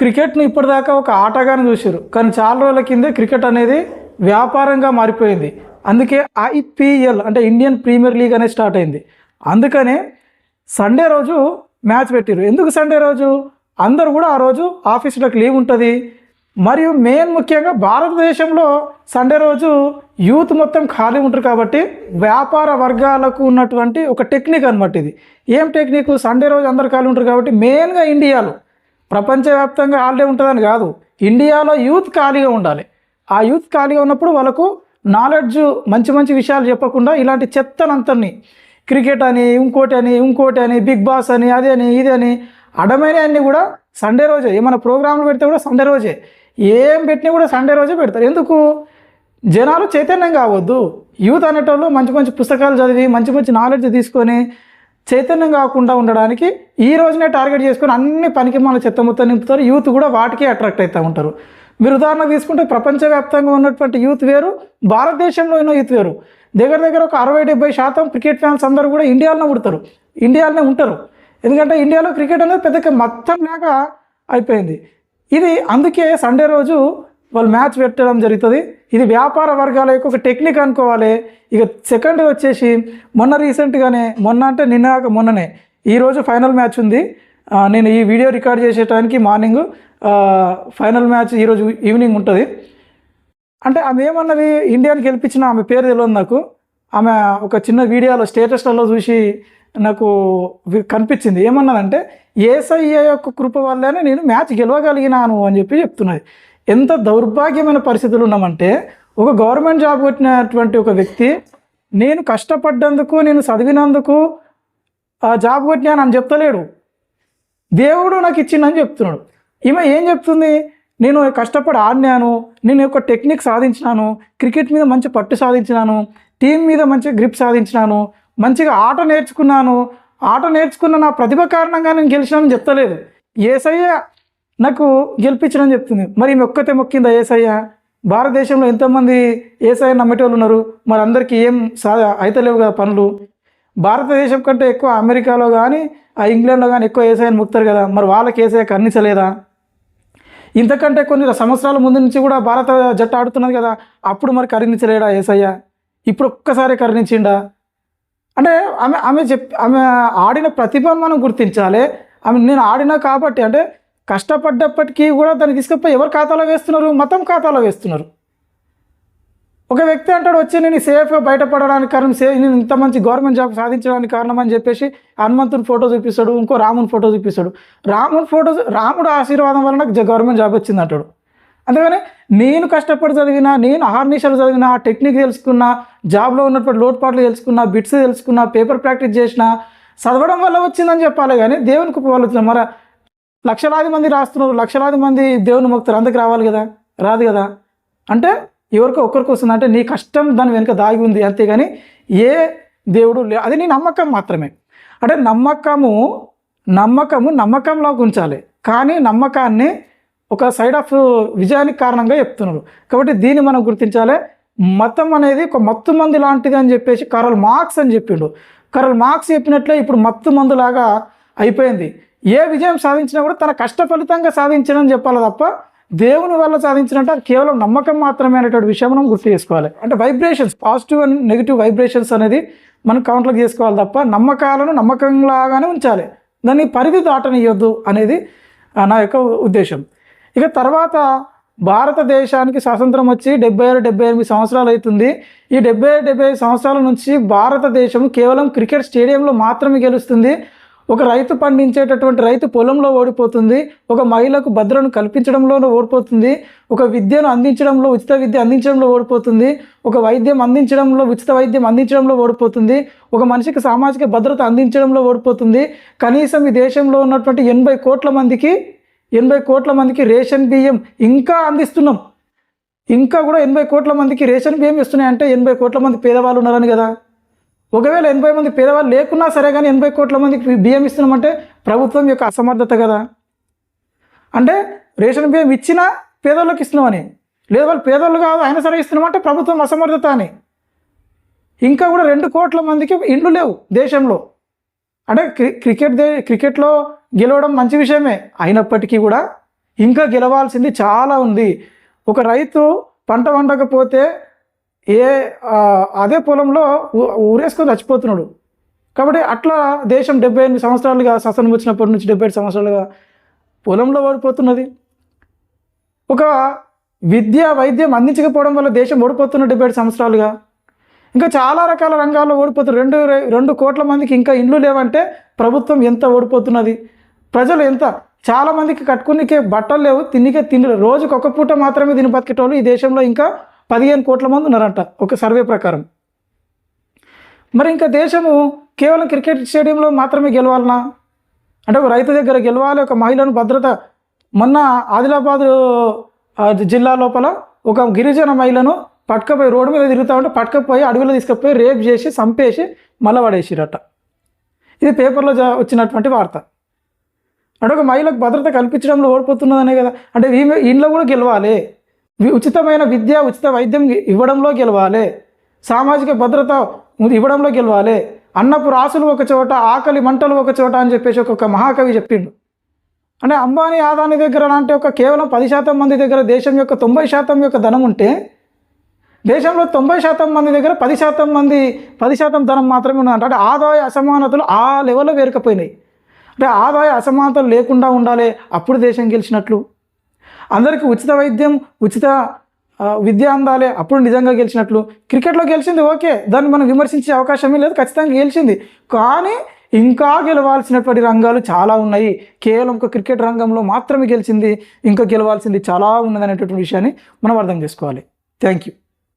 క్రికెట్ను ఇప్పటిదాకా ఒక ఆటగానే చూసారు కానీ చాలా రోజుల కిందే క్రికెట్ అనేది వ్యాపారంగా మారిపోయింది. అందుకే ఐపీఎల్ అంటే ఇండియన్ ప్రీమియర్ లీగ్ అనేది స్టార్ట్ అయింది. అందుకనే సండే రోజు మ్యాచ్ పెట్టారు ఎందుకు సండే రోజు? అందరూ కూడా ఆ రోజు ఆఫీసులకు లీవ్ ఉంటుంది. మరియు మెయిన్ ముఖ్యంగా భారతదేశంలో సండే రోజు యూత్ మొత్తం ఖాళీ ఉంటారు కాబట్టి వ్యాపార వర్గాలకు ఉన్నటువంటి ఒక టెక్నిక్ అనమాట ఇది. ఏం టెక్నిక్? సండే రోజు అందరు ఖాళీ ఉంటారు కాబట్టి మెయిన్గా ఇండియాలో ప్రపంచవ్యాప్తంగా హాలిడే ఉంటుందని కాదు. ఇండియాలో యూత్ ఖాళీగా ఉండాలి. ఆ యూత్ ఖాళీగా ఉన్నప్పుడు వాళ్ళకు నాలెడ్జ్ మంచి మంచి విషయాలు చెప్పకుండా ఇలాంటి చెత్తనంతని క్రికెట్ అని ఇంకోటి అని ఇంకోటి అని బిగ్ బాస్ అని అది అని ఇది అని అడమైన అన్నీ కూడా సండే రోజే. ఏమైనా ప్రోగ్రాంలు పెడితే కూడా సండే రోజే. ఏం పెట్టినా కూడా సండే రోజే పెడతారు. ఎందుకు? జనాలు చైతన్యం కావద్దు. యూత్ అనేటోళ్ళు మంచి మంచి పుస్తకాలు చదివి మంచి మంచి నాలెడ్జ్ తీసుకొని చైతన్యం కాకుండా ఉండడానికి ఈ రోజునే టార్గెట్ చేసుకొని అన్ని పనికి మన చెత్త మొత్తం నింపుతారు. యూత్ కూడా వాటికే అట్రాక్ట్ అవుతూ ఉంటారు. మీరు ఉదాహరణ తీసుకుంటే ప్రపంచవ్యాప్తంగా ఉన్నటువంటి యూత్ వేరు భారతదేశంలో ఉన్న యూత్ వేరు. దగ్గర దగ్గర ఒక అరవై డెబ్బై శాతం క్రికెట్ ఫ్యాన్స్ అందరూ కూడా ఇండియాలోనే పుడతారు. ఇండియాలోనే ఉంటారు. ఎందుకంటే ఇండియాలో క్రికెట్ అనేది పెద్ద మొత్తం లాగా అయిపోయింది. ఇది అందుకే సండే రోజు వాళ్ళు మ్యాచ్ పెట్టడం జరుగుతుంది. ఇది వ్యాపార వర్గాల యొక్క ఒక టెక్నిక్ అనుకోవాలి. ఇక సెకండ్ వచ్చేసి మొన్న రీసెంట్గానే మొన్న అంటే నిన్న మొన్ననే ఈరోజు ఫైనల్ మ్యాచ్ ఉంది. నేను ఈ వీడియో రికార్డ్ చేసే టైంకి మార్నింగ్ ఫైనల్ మ్యాచ్ ఈరోజు ఈవినింగ్ ఉంటుంది. అంటే ఆమె ఏమన్నది ఇండియాని గెలిపించిన ఆమె పేరు తెలియదు నాకు. ఆమె ఒక చిన్న వీడియోలో స్టేటస్లలో చూసి నాకు కనిపించింది. ఏమన్నదంటే ఏసఐఏ యొక్క కృప వల్లనే నేను మ్యాచ్ గెలవగలిగినాను అని చెప్పి చెప్తున్నది. ఎంత దౌర్భాగ్యమైన పరిస్థితులు ఉన్నామంటే ఒక గవర్నమెంట్ జాబ్ కొట్టినటువంటి ఒక వ్యక్తి నేను కష్టపడ్డందుకు నేను చదివినందుకు ఆ జాబ్ కొట్టినాను అని చెప్తలేడు. దేవుడు నాకు ఇచ్చిందని చెప్తున్నాడు. ఈమె ఏం చెప్తుంది? నేను కష్టపడి ఆడినాను నేను ఒక టెక్నిక్ సాధించినాను క్రికెట్ మీద మంచి పట్టు సాధించినాను టీం మీద మంచి గ్రిప్ సాధించినాను మంచిగా ఆట నేర్చుకున్నాను ఆట నేర్చుకున్న నా ప్రతిభ కారణంగా నేను గెలిచినానని చెప్తలేదు. ఏసయ్య నాకు గెలిపించడం చెప్తుంది. మరి ఈమె ఒక్కతే మొక్కిందా ఏసయ్య? భారతదేశంలో ఎంతోమంది ఏసఐ నమ్మేటోళ్ళు ఉన్నారు? మరి అందరికీ ఏం సా అయితలేవు కదా పనులు? భారతదేశం కంటే ఎక్కువ అమెరికాలో కానీ ఆ ఇంగ్లాండ్లో కానీ ఎక్కువ ఏసఐని ముక్తారు కదా? మరి వాళ్ళకి ఏసఐ కన్నించలేదా? ఇంతకంటే కొన్ని సంవత్సరాల ముందు నుంచి కూడా భారత జట్టు ఆడుతున్నది కదా? అప్పుడు మరి కరుణించలేడా ఏసయ్య? ఇప్పుడు ఒక్కసారి కరుణించిండా? అంటే ఆమె ఆమె చెప్ ఆమె ఆడిన ప్రతిభను మనం గుర్తించాలి. ఆమె నేను ఆడినా కాబట్టి అంటే కష్టపడ్డప్పటికీ కూడా దాన్ని తీసుకపోయి ఎవరు ఖాతాలో వేస్తున్నారు? మతం ఖాతాలో వేస్తున్నారు. ఒక వ్యక్తి అంటాడు వచ్చి నేను సేఫ్గా బయటపడడానికి కారణం సేఫ్ నేను ఇంత మంచి గవర్నమెంట్ జాబ్ సాధించడానికి కారణం అని చెప్పేసి హనుమంతుని ఫోటో చూపిస్తాడు ఇంకో రాముని ఫోటో చూపిస్తాడు. రాముని ఫోటో రాముడు ఆశీర్వాదం వల్ల నాకు గవర్నమెంట్ జాబ్ వచ్చింది అంటాడు. అందుకని నేను కష్టపడి చదివిన నేను అహర్నిశలు చదివిన టెక్నిక్ తెలుసుకున్న జాబ్లో ఉన్నటువంటి లోటుపాట్లు తెలుసుకున్న బిట్స్ తెలుసుకున్న పేపర్ ప్రాక్టీస్ చేసిన చదవడం వల్ల వచ్చిందని చెప్పాలి. కానీ దేవునికి వాళ్ళు మరి లక్షలాది మంది రాస్తున్నారు లక్షలాది మంది దేవుని మొక్తారు అందుకు రావాలి కదా? రాదు కదా? అంటే ఎవరికో ఒక్కరికి వస్తుంది. అంటే నీ కష్టం దాని వెనుక దాగి ఉంది అంతేగాని ఏ దేవుడు లే అది నీ నమ్మకం మాత్రమే. అంటే నమ్మకము నమ్మకము నమ్మకంలోకి ఉంచాలి. కానీ నమ్మకాన్ని ఒక సైడ్ ఆఫ్ విజయానికి కారణంగా చెప్తున్నారు. కాబట్టి దీన్ని మనం గుర్తించాలి. మతం అనేది ఒక మత్తు మందు లాంటిది అని చెప్పేసి కరల్ మార్క్స్ అని చెప్పిండు. కరల్ మార్క్స్ చెప్పినట్లే ఇప్పుడు మత్తు మందులాగా అయిపోయింది. ఏ విజయం సాధించినా కూడా తన కష్ట ఫలితంగా సాధించడం చెప్పాలి తప్ప దేవుని వల్ల సాధించినట్టు కేవలం నమ్మకం మాత్రమే అనేటువంటి విషయం మనం గుర్తు చేసుకోవాలి. అంటే vibrations positive and negative vibrations అనేది మనం కౌంటర్ చేసుకోవాలి తప్ప నమ్మకాలను నమ్మకంలాగానే ఉంచాలి. దాన్ని పరిధి దాటనియొద్దు అనేది నా యొక్క ఉద్దేశం. ఇక తర్వాత భారతదేశానికి స్వాతంత్రం వచ్చి డెబ్బై ఆరు డెబ్బై ఎనిమిది సంవత్సరాలు అవుతుంది. ఈ డెబ్బై ఆరు డెబ్బై ఐదు సంవత్సరాల నుంచి భారతదేశం కేవలం క్రికెట్ స్టేడియంలో మాత్రమే గెలుస్తుంది. ఒక రైతు పండించేటటువంటి రైతు పొలంలో ఓడిపోతుంది ఒక మహిళకు భద్రను కల్పించడంలో ఓడిపోతుంది ఒక విద్యను అందించడంలో ఉచిత విద్య అందించడంలో ఓడిపోతుంది ఒక వైద్యం అందించడంలో ఉచిత వైద్యం అందించడంలో ఓడిపోతుంది ఒక మనిషికి సామాజిక భద్రత అందించడంలో ఓడిపోతుంది. కనీసం ఈ దేశంలో ఉన్నటువంటి ఎనభై కోట్ల మందికి ఎనభై కోట్ల మందికి రేషన్ బియ్యం ఇంకా అందిస్తున్నాం. ఇంకా కూడా ఎనభై కోట్ల మందికి రేషన్ బియ్యం ఇస్తున్నాయంటే ఎనభై కోట్ల మంది పేదవాళ్ళు ఉన్నారని కదా. ఒకవేళ ఎనభై మంది పేదవాళ్ళు లేకున్నా సరే కానీ ఎనభై కోట్ల మందికి బియ్యం ఇస్తున్నామంటే ప్రభుత్వం యొక్క అసమర్థత కదా. అంటే రేషన్ బియ్యం ఇచ్చినా పేదోళ్ళకి ఇస్తున్నామని. లేదు వాళ్ళు పేదోళ్ళు కాదు అయినా సరే ఇస్తున్నామంటే ప్రభుత్వం అసమర్థత అని. ఇంకా కూడా రెండు కోట్ల మందికి ఇండ్లు లేవు దేశంలో. అంటే క్రి క్రికెట్ దే క్రికెట్లో గెలవడం మంచి విషయమే. అయినప్పటికీ కూడా ఇంకా గెలవాల్సింది చాలా ఉంది. ఒక రైతు పంట వండకపోతే ఏ అదే పొలంలో ఊరేసుకొని చచ్చిపోతున్నాడు. కాబట్టి అట్లా దేశం డెబ్బై ఎనిమిది సంవత్సరాలుగా శాసనం వచ్చినప్పటి నుంచి డెబ్బై ఐదు సంవత్సరాలుగా పొలంలో ఓడిపోతున్నది. ఒక విద్య వైద్యం అందించకపోవడం వల్ల దేశం ఓడిపోతున్న డెబ్బై సంవత్సరాలుగా. ఇంకా చాలా రకాల రంగాల్లో ఓడిపోతున్నారు రెండు రెండు కోట్ల మందికి ఇంకా ఇండ్లు లేవంటే ప్రభుత్వం ఎంత ఓడిపోతున్నది? ప్రజలు ఎంత? చాలామందికి కట్టుకునికే బట్టలు లేవు తిన్నికే తిండి రోజుకి ఒక పూట మాత్రమే తిని బతికేటోళ్ళు ఈ దేశంలో ఇంకా పదిహేను కోట్ల మంది ఉన్నారంట ఒక సర్వే ప్రకారం. మరి ఇంకా దేశము కేవలం క్రికెట్ స్టేడియంలో మాత్రమే గెలవాలనా? అంటే ఒక రైతు దగ్గర గెలవాలి ఒక మహిళను భద్రత మొన్న ఆదిలాబాద్ జిల్లా లోపల ఒక గిరిజన మహిళను పట్టుకపోయి రోడ్డు మీద తిరుగుతా ఉంటే పట్టుకపోయి అడవిలో తీసుకుపోయి రేప్ చేసి చంపేసి మళ్ళీ పడేసిరట. ఇది పేపర్లో జా- వచ్చినటువంటి వార్త. అంటే ఒక మహిళకు భద్రత కల్పించడంలో ఓడిపోతున్నదనే కదా. అంటే ఈమె ఇంట్లో కూడా గెలవాలి. ఉచితమైన విద్య ఉచిత వైద్యం ఇవ్వడంలో గెలవాలి. సామాజిక భద్రత ఇవ్వడంలో గెలవాలి. అన్నపు రాసులు ఒక చోట ఆకలి మంటలు ఒక చోట అని చెప్పేసి ఒక మహాకవి చెప్పిండు. అంటే అంబానీ ఆదాని దగ్గర అంటే ఒక కేవలం పది శాతం మంది దగ్గర దేశం యొక్క తొంభై శాతం యొక్క ధనం ఉంటే దేశంలో తొంభై శాతం మంది దగ్గర పది శాతం మంది పది శాతం ధనం మాత్రమే ఉన్నదంట అంటే ఆదాయ అసమానతలు ఆ లెవెల్లో వేరుకపోయినాయి. అంటే ఆదాయ అసమానతలు లేకుండా ఉండాలి. అప్పుడు దేశం గెలిచినట్లు. అందరికీ ఉచిత వైద్యం ఉచిత విద్య అందాలే అప్పుడు నిజంగా గెలిచినట్లు. క్రికెట్లో గెలిచింది ఓకే దాన్ని మనం విమర్శించే అవకాశమే లేదు ఖచ్చితంగా గెలిచింది. కానీ ఇంకా గెలవాల్సినటువంటి రంగాలు చాలా ఉన్నాయి. కేవలం ఒక క్రికెట్ రంగంలో మాత్రమే గెలిచింది ఇంకా గెలవాల్సింది చాలా ఉన్నదనేటటువంటి విషయాన్ని మనం అర్థం చేసుకోవాలి. Thank you.